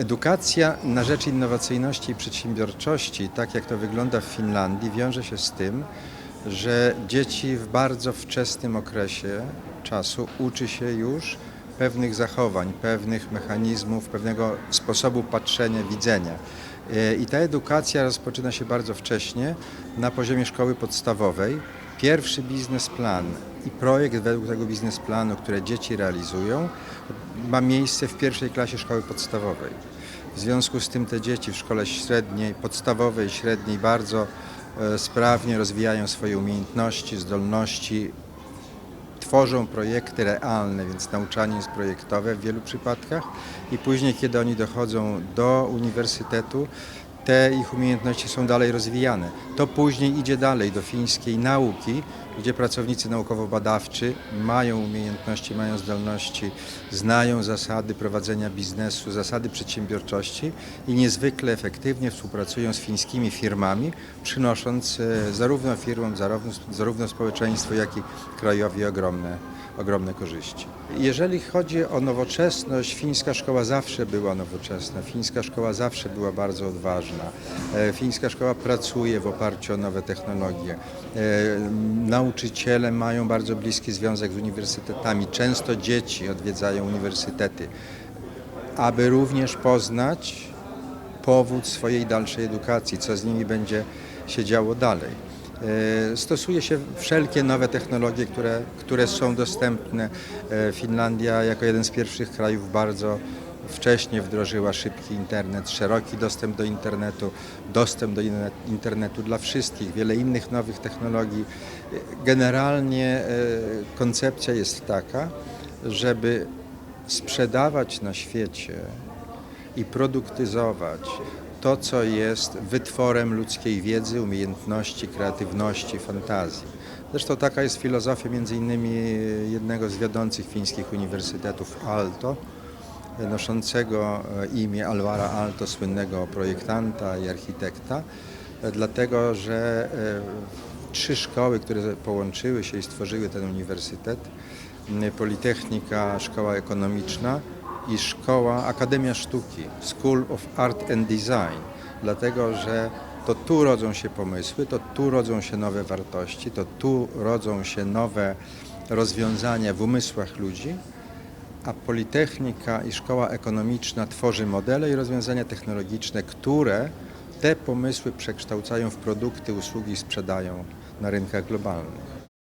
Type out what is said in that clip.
Edukacja na rzecz innowacyjności i przedsiębiorczości, tak jak to wygląda w Finlandii, wiąże się z tym, że dzieci w bardzo wczesnym okresie czasu uczy się już pewnych zachowań, pewnych mechanizmów, pewnego sposobu patrzenia, widzenia. I ta edukacja rozpoczyna się bardzo wcześnie na poziomie szkoły podstawowej. Pierwszy biznesplan i projekt według tego biznesplanu, które dzieci realizują, ma miejsce w pierwszej klasie szkoły podstawowej. W związku z tym te dzieci w szkole średniej, podstawowej, średniej bardzo e, sprawnie rozwijają swoje umiejętności, zdolności, tworzą projekty realne, więc nauczanie jest projektowe w wielu przypadkach i później, kiedy oni dochodzą do uniwersytetu, te ich umiejętności są dalej rozwijane. To później idzie dalej do fińskiej nauki, gdzie pracownicy naukowo-badawczy mają umiejętności, mają zdolności, znają zasady prowadzenia biznesu, zasady przedsiębiorczości i niezwykle efektywnie współpracują z fińskimi firmami, przynosząc e, zarówno firmom, zarówno, zarówno społeczeństwu, jak i krajowi ogromne, ogromne korzyści. Jeżeli chodzi o nowoczesność, fińska szkoła zawsze była nowoczesna, fińska szkoła zawsze była bardzo odważna. E, Fińska szkoła pracuje w oparciu o nowe technologie. E, Nauczyciele mają bardzo bliski związek z uniwersytetami. Często dzieci odwiedzają uniwersytety, aby również poznać powód swojej dalszej edukacji, co z nimi będzie się działo dalej. E, Stosuje się wszelkie nowe technologie, które, które są dostępne. E, Finlandia jako jeden z pierwszych krajów bardzo wcześnie wdrożyła szybki internet, szeroki dostęp do internetu, dostęp do internetu dla wszystkich, wiele innych nowych technologii. E, Generalnie koncepcja jest taka, żeby sprzedawać na świecie i produktyzować to, co jest wytworem ludzkiej wiedzy, umiejętności, kreatywności, fantazji. Zresztą taka jest filozofia między innymi jednego z wiodących fińskich uniwersytetów Aalto, noszącego e, imię Alvara Aalto, słynnego projektanta i architekta, e, dlatego że e, trzy szkoły, które połączyły się i stworzyły ten uniwersytet, Politechnika, Szkoła Ekonomiczna i Szkoła Akademia Sztuki, School of Art and Design, dlatego że to tu rodzą się pomysły, to tu rodzą się nowe wartości, to tu rodzą się nowe rozwiązania w umysłach ludzi, a Politechnika i Szkoła Ekonomiczna tworzy modele i rozwiązania technologiczne, które te pomysły przekształcają w produkty, usługi i sprzedają na rynkach globalnych.